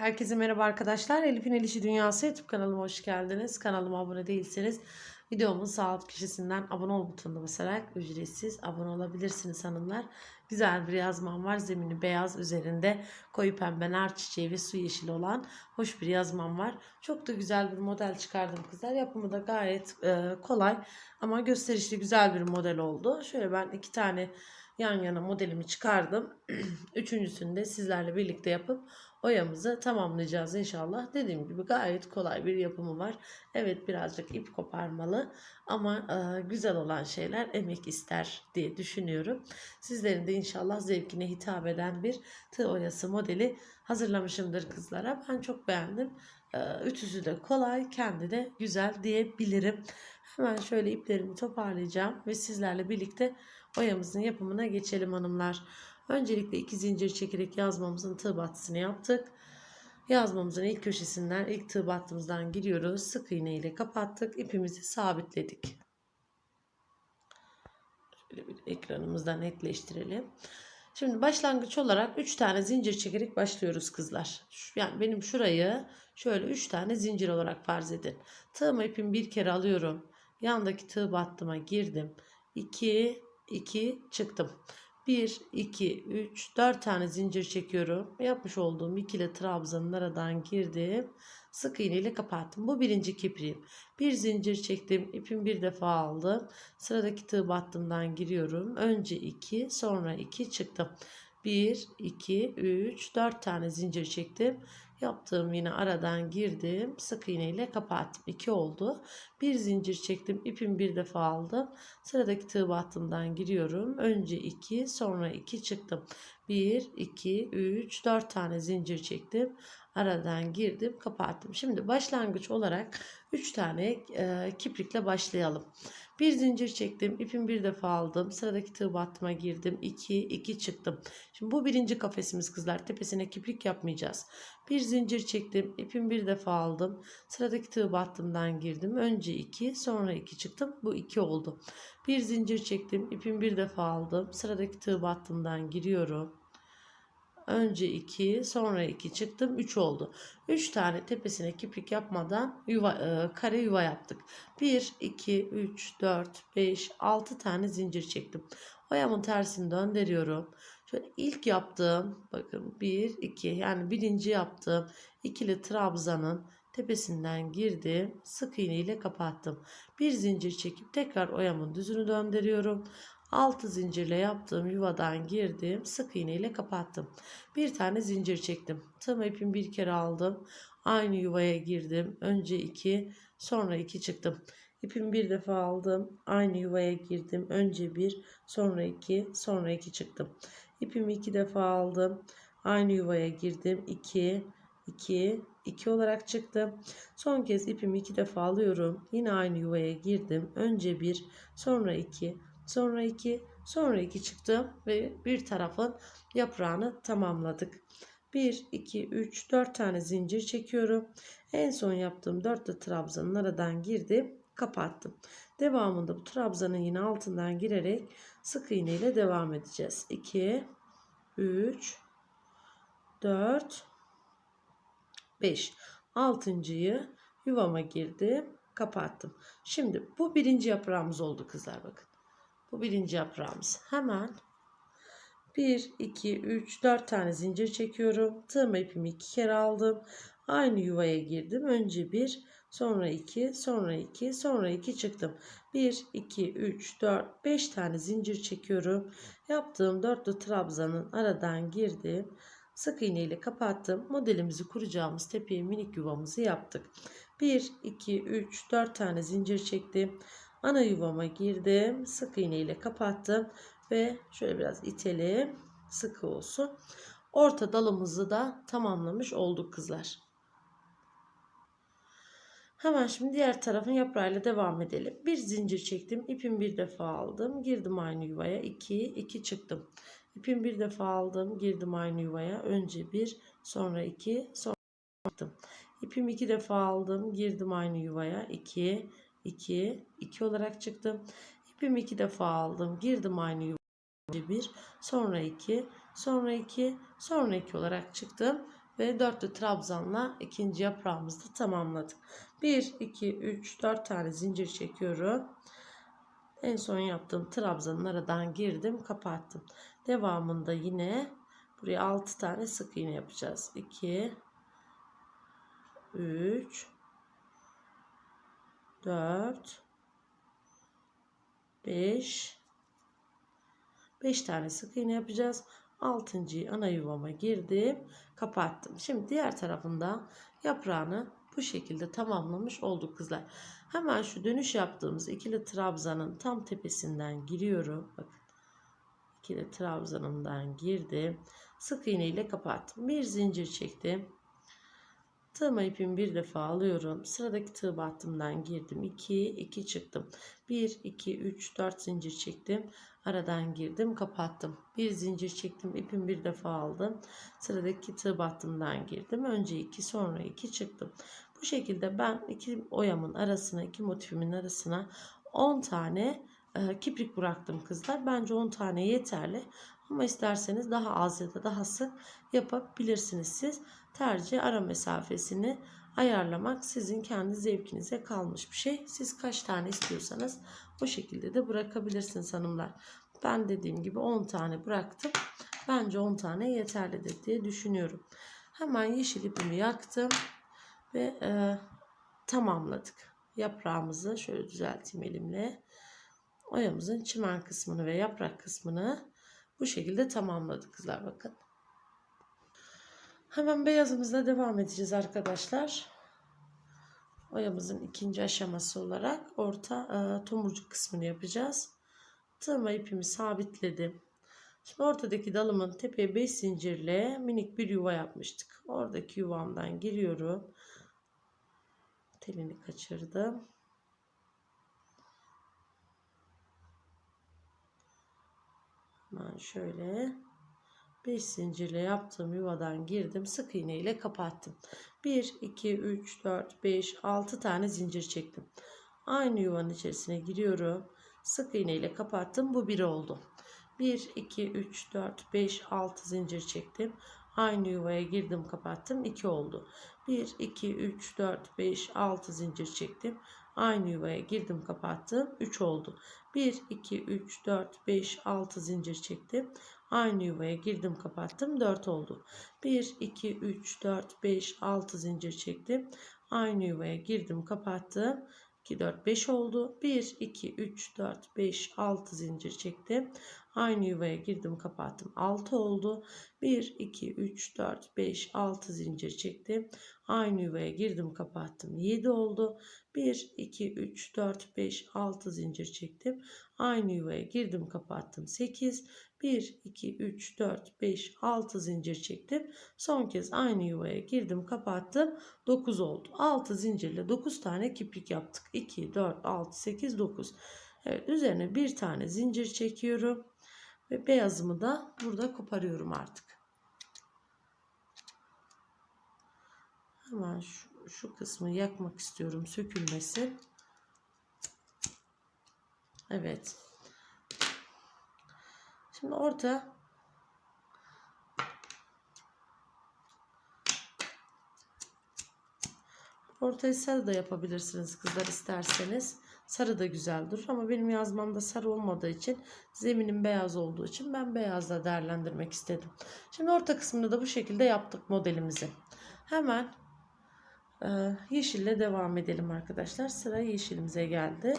Herkese merhaba arkadaşlar. Elif'in El İşi Dünyası YouTube kanalıma hoş geldiniz. Kanalıma abone değilseniz videomun sağ alt köşesinden abone ol butonuna basarak ücretsiz abone olabilirsiniz hanımlar. Güzel bir yazmam var. Zemini beyaz üzerinde koyu pembe nar çiçeği ve su yeşili olan hoş bir yazmam var. Çok da güzel bir model çıkardım kızlar. Yapımı da gayet e, kolay ama gösterişli güzel bir model oldu. Şöyle ben iki tane yan yana modelimi çıkardım. Üçüncüsünü de sizlerle birlikte yapıp oyamızı tamamlayacağız inşallah. Dediğim gibi gayet kolay bir yapımı var. Evet birazcık ip koparmalı ama e, güzel olan şeyler emek ister diye düşünüyorum. Sizlerin de inşallah zevkine hitap eden bir tığ oyası modeli hazırlamışımdır kızlara. Ben çok beğendim. E, ütüsü de kolay, kendi de güzel diyebilirim. Hemen şöyle iplerimi toparlayacağım ve sizlerle birlikte oyamızın yapımına geçelim hanımlar. Öncelikle iki zincir çekerek yazmamızın tığ battısını yaptık. Yazmamızın ilk köşesinden ilk tığ battımızdan giriyoruz. Sık iğne ile kapattık. İpimizi sabitledik. Şöyle bir ekranımızda netleştirelim. Şimdi başlangıç olarak 3 tane zincir çekerek başlıyoruz kızlar. Yani benim şurayı şöyle 3 tane zincir olarak farz edin. Tığımı ipimi bir kere alıyorum. Yandaki tığ battıma girdim. 2 2 çıktım. 1, 2, 3, 4 tane zincir çekiyorum. Yapmış olduğum ikili trabzanın aradan girdim. Sık iğne ile kapattım. Bu birinci kipriğim. Bir zincir çektim. ipimi bir defa aldım. Sıradaki tığ battımdan giriyorum. Önce 2, sonra 2 çıktım. 1, 2, 3, 4 tane zincir çektim. Yaptığım yine aradan girdim. Sık iğne ile kapattım. 2 oldu. Bir zincir çektim. ipimi bir defa aldım. Sıradaki tığ battımdan giriyorum. Önce 2 sonra 2 çıktım. 1, 2, 3, 4 tane zincir çektim. Aradan girdim kapattım. Şimdi başlangıç olarak 3 tane e, kiprikle başlayalım. Bir zincir çektim. ipimi bir defa aldım. Sıradaki tığ battıma girdim. 2, 2 çıktım. Şimdi bu birinci kafesimiz kızlar. Tepesine kiprik yapmayacağız. Bir zincir çektim. ipimi bir defa aldım. Sıradaki tığ battımdan girdim. Önce 2 sonra 2 çıktım. Bu 2 oldu. Bir zincir çektim. ipimi bir defa aldım. Sıradaki tığ battımdan giriyorum. Önce 2 sonra 2 çıktım 3 oldu. 3 tane tepesine kiprik yapmadan yuva, e, kare yuva yaptık. 1, 2, 3, 4, 5, 6 tane zincir çektim. Oyamın tersini döndürüyorum. Şöyle ilk yaptığım bakın 1, 2 yani birinci yaptığım ikili trabzanın tepesinden girdim. Sık iğne ile kapattım. Bir zincir çekip tekrar oyamın düzünü döndürüyorum. 6 zincirle yaptığım yuvadan girdim. Sık iğne ile kapattım. Bir tane zincir çektim. Tığım ipimi bir kere aldım. Aynı yuvaya girdim. Önce 2 sonra 2 çıktım. İpimi bir defa aldım. Aynı yuvaya girdim. Önce 1 sonra 2 sonra 2 çıktım. İpimi iki defa aldım. Aynı yuvaya girdim. 2 2 2 olarak çıktım. Son kez ipimi iki defa alıyorum. Yine aynı yuvaya girdim. Önce 1 sonra 2 Sonra 2, sonra 2 çıktım ve bir tarafın yaprağını tamamladık. 1, 2, 3, 4 tane zincir çekiyorum. En son yaptığım 4 de trabzanın aradan girdim, kapattım. Devamında bu trabzanın yine altından girerek sık iğne ile devam edeceğiz. 2, 3, 4, 5. Altıncıyı yuvama girdim, kapattım. Şimdi bu birinci yaprağımız oldu kızlar bakın. Bu birinci yaprağımız. Hemen 1, 2, 3, 4 tane zincir çekiyorum. Tığım ipimi 2 kere aldım. Aynı yuvaya girdim. Önce 1, sonra 2, sonra 2, sonra 2 çıktım. 1, 2, 3, 4, 5 tane zincir çekiyorum. Yaptığım dörtlü trabzanın aradan girdim. Sık iğne ile kapattım. Modelimizi kuracağımız tepeye minik yuvamızı yaptık. 1, 2, 3, 4 tane zincir çektim. Ana yuvama girdim. Sık iğne ile kapattım. Ve şöyle biraz itelim. Sıkı olsun. Orta dalımızı da tamamlamış olduk kızlar. Hemen şimdi diğer tarafın yaprağıyla devam edelim. Bir zincir çektim. ipimi bir defa aldım. Girdim aynı yuvaya. 2, 2 çıktım. İpimi bir defa aldım. Girdim aynı yuvaya. Önce 1, sonra 2, sonra çıktım. İpimi iki defa aldım. Girdim aynı yuvaya. 2, 2, 2 olarak çıktım. İpimi 2 defa aldım. Girdim aynı yuvaya. 1, sonra 2, sonra 2, sonra 2 olarak çıktım. Ve dörtlü trabzanla ikinci yaprağımızı tamamladık. 1, 2, 3, 4 tane zincir çekiyorum. En son yaptığım trabzanın aradan girdim kapattım. Devamında yine buraya 6 tane sık iğne yapacağız. 2 3 4 5 5 tane sık iğne yapacağız. 6. ana yuvama girdim. Kapattım. Şimdi diğer tarafında yaprağını bu şekilde tamamlamış olduk kızlar. Hemen şu dönüş yaptığımız ikili trabzanın tam tepesinden giriyorum. Bakın. İkili trabzanımdan girdim. Sık iğne ile kapattım. Bir zincir çektim. Tığma ipimi bir defa alıyorum. Sıradaki tığ battımdan girdim. 2, 2 çıktım. 1, 2, 3, 4 zincir çektim. Aradan girdim, kapattım. Bir zincir çektim, ipimi bir defa aldım. Sıradaki tığ battımdan girdim. Önce 2, sonra 2 çıktım. Bu şekilde ben iki oyamın arasına, iki motifimin arasına 10 tane e, kiprik bıraktım kızlar. Bence 10 tane yeterli. Ama isterseniz daha az ya da daha sık yapabilirsiniz siz. Tercih ara mesafesini ayarlamak sizin kendi zevkinize kalmış bir şey. Siz kaç tane istiyorsanız o şekilde de bırakabilirsiniz hanımlar. Ben dediğim gibi 10 tane bıraktım. Bence 10 tane yeterlidir diye düşünüyorum. Hemen yeşil ipimi yaktım ve e, tamamladık. Yaprağımızı şöyle düzelteyim elimle. Oyamızın çimen kısmını ve yaprak kısmını bu şekilde tamamladık kızlar bakın. Hemen beyazımızla devam edeceğiz arkadaşlar. Oyamızın ikinci aşaması olarak orta e, tomurcuk kısmını yapacağız. Tığma ipimi sabitledim. Şimdi ortadaki dalımın tepeye 5 zincirle minik bir yuva yapmıştık. Oradaki yuvamdan giriyorum. Telini kaçırdım. Hemen şöyle 5 zincirle yaptığım yuvadan girdim. Sık iğne ile kapattım. 1, 2, 3, 4, 5, 6 tane zincir çektim. Aynı yuvanın içerisine giriyorum. Sık iğne ile kapattım. Bu bir oldu. 1, 2, 3, 4, 5, 6 zincir çektim. Aynı yuvaya girdim kapattım. 2 oldu. 1, 2, 3, 4, 5, 6 zincir çektim. Aynı yuvaya girdim kapattım. 3 oldu. 1, 2, 3, 4, 5, 6 zincir çektim. Aynı yuvaya girdim kapattım 4 oldu. 1, 2, 3, 4, 5, 6 zincir çektim. Aynı yuvaya girdim kapattım. 2, 4, 5 oldu. 1, 2, 3, 4, 5, 6 zincir çektim. Aynı yuvaya girdim kapattım. 6 oldu. 1, 2, 3, 4, 5, 6 zincir çektim. Aynı yuvaya girdim kapattım. 7 oldu. 1, 2, 3, 4, 5, 6 zincir çektim. Aynı yuvaya girdim kapattım. 8, 1, 2, 3, 4, 5, 6 zincir çektim. Son kez aynı yuvaya girdim kapattım. 9 oldu. 6 zincirle 9 tane kiprik yaptık. 2, 4, 6, 8, 9. Evet üzerine bir tane zincir çekiyorum. Ve beyazımı da burada koparıyorum artık. Hemen şu, şu kısmı yakmak istiyorum sökülmesin. Evet. Şimdi orta sarı da yapabilirsiniz kızlar isterseniz. Sarı da güzel durur ama benim yazmamda sarı olmadığı için zeminim beyaz olduğu için ben beyazla değerlendirmek istedim. Şimdi orta kısmını da bu şekilde yaptık modelimizi. Hemen e, yeşille devam edelim arkadaşlar. Sıra yeşilimize geldi.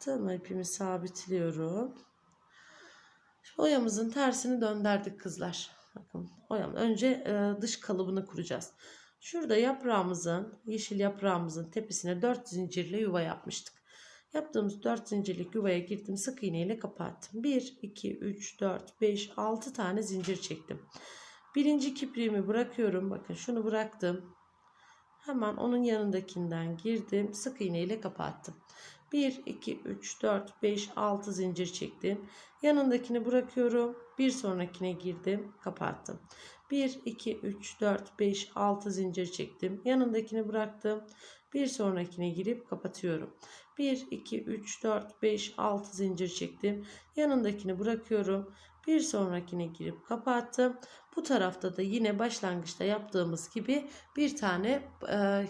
Tığma ipimi sabitliyorum. Oyamızın tersini döndürdük kızlar. Bakın oyam. Önce e, dış kalıbını kuracağız. Şurada yaprağımızın, yeşil yaprağımızın tepesine 4 zincirle yuva yapmıştık. Yaptığımız 4 zincirlik yuvaya girdim. Sık iğne ile kapattım. 1, 2, 3, 4, 5, 6 tane zincir çektim. Birinci kipriğimi bırakıyorum. Bakın şunu bıraktım. Hemen onun yanındakinden girdim. Sık iğne ile kapattım. 1, 2, 3, 4, 5, 6 zincir çektim. Yanındakini bırakıyorum. Bir sonrakine girdim. Kapattım. 1, 2, 3, 4, 5, 6 zincir çektim. Yanındakini bıraktım. Bir sonrakine girip kapatıyorum. 1, 2, 3, 4, 5, 6 zincir çektim. Yanındakini bırakıyorum. Bir sonrakine girip kapattım. Bu tarafta da yine başlangıçta yaptığımız gibi bir tane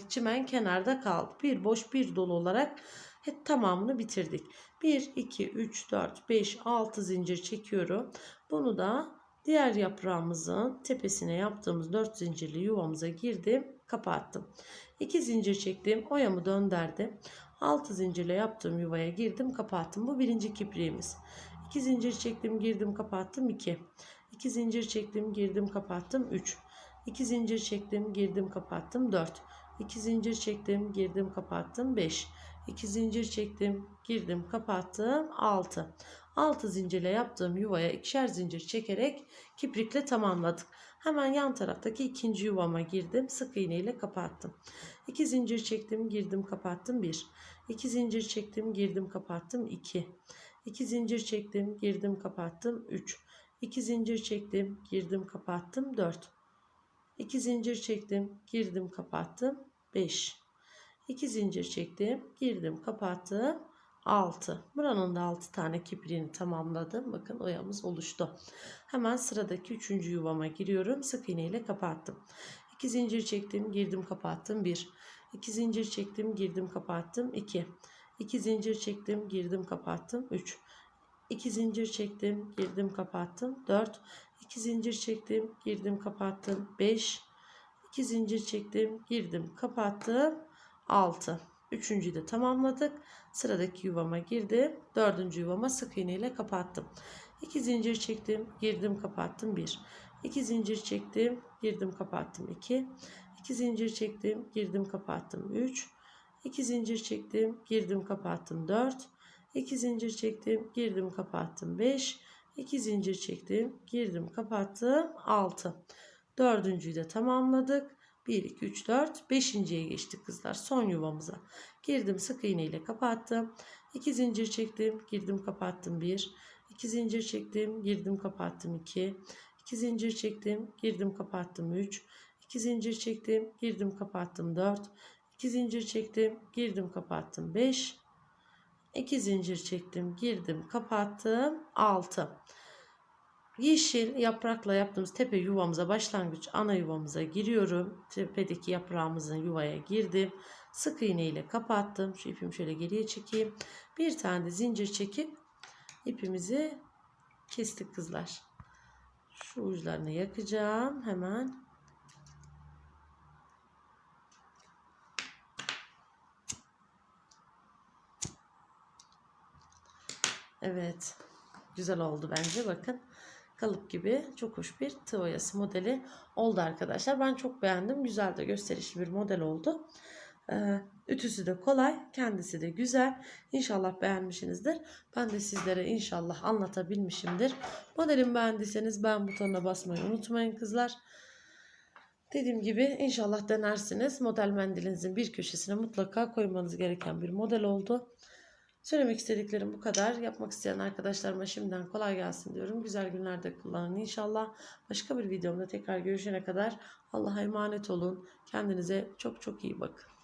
çimen kenarda kaldı. Bir boş bir dolu olarak hep tamamını bitirdik. 1, 2, 3, 4, 5, 6 zincir çekiyorum. Bunu da diğer yaprağımızın tepesine yaptığımız 4 zincirli yuvamıza girdim. Kapattım. 2 zincir çektim. Oyamı döndürdüm. 6 zincirle yaptığım yuvaya girdim. Kapattım. Bu birinci kipriğimiz. 2 zincir çektim. Girdim. Kapattım. 2. 2 zincir çektim. Girdim. Kapattım. 3. 2 zincir çektim. Girdim. Kapattım. 4. 2 zincir çektim. Girdim. Kapattım. 5. 2 zincir çektim. Girdim. Kapattım. 6. 6 zincirle yaptığım yuvaya ikişer zincir çekerek kiprikle tamamladık. Hemen yan taraftaki ikinci yuvama girdim. Sık iğne ile kapattım. 2 zincir çektim, girdim, kapattım 1. 2 zincir çektim, girdim, kapattım 2. 2 zincir çektim, girdim, kapattım 3. 2 zincir çektim, girdim, kapattım 4. 2 zincir çektim, girdim, kapattım 5. 2 zincir çektim, girdim, kapattım 6. Buranın da 6 tane kipriğini tamamladım. Bakın oyamız oluştu. Hemen sıradaki 3. yuvama giriyorum. Sık iğne ile kapattım. 2 zincir çektim, girdim, kapattım 1. 2 zincir çektim, girdim, kapattım 2. 2 zincir çektim, girdim, kapattım 3. 2 zincir çektim, girdim, kapattım 4. 2 zincir çektim, girdim, kapattım 5. 2 zincir çektim, girdim, kapattım 6. Üçüncüyü de tamamladık. Sıradaki yuvama girdim. Dördüncü yuvama sık iğne ile kapattım. 2 zincir çektim, girdim, kapattım 1. 2 zincir çektim, girdim, kapattım 2. 2 zincir çektim, girdim, kapattım 3. 2 zincir çektim, girdim, kapattım 4. 2 zincir çektim, girdim, kapattım 5. 2 zincir çektim, girdim, kapattım 6. Dördüncüyü de tamamladık. 1, 2, 3, 4, 5.ye geçtik kızlar. Son yuvamıza. Girdim sık iğne ile kapattım. 2 zincir çektim, girdim, kapattım 1. 2 zincir çektim, girdim, kapattım 2. 2 zincir çektim, girdim, kapattım 3. 2 zincir çektim, girdim, kapattım 4. 2 zincir çektim, girdim, kapattım 5. 2 zincir çektim, girdim, kapattım 6. Yeşil yaprakla yaptığımız tepe yuvamıza başlangıç ana yuvamıza giriyorum. Tepedeki yaprağımızın yuvaya girdim. Sık iğne ile kapattım. Şu ipimi şöyle geriye çekeyim. Bir tane de zincir çekip ipimizi kestik kızlar. Şu uçlarını yakacağım hemen. Evet. Güzel oldu bence bakın kalıp gibi çok hoş bir tığ oyası modeli oldu arkadaşlar. Ben çok beğendim. Güzel de gösterişli bir model oldu. Ee, ütüsü de kolay. Kendisi de güzel. İnşallah beğenmişsinizdir. Ben de sizlere inşallah anlatabilmişimdir. Modelimi beğendiyseniz beğen butonuna basmayı unutmayın kızlar. Dediğim gibi inşallah denersiniz. Model mendilinizin bir köşesine mutlaka koymanız gereken bir model oldu. Söylemek istediklerim bu kadar. Yapmak isteyen arkadaşlarıma şimdiden kolay gelsin diyorum. Güzel günlerde kullanın inşallah. Başka bir videomda tekrar görüşene kadar Allah'a emanet olun. Kendinize çok çok iyi bakın.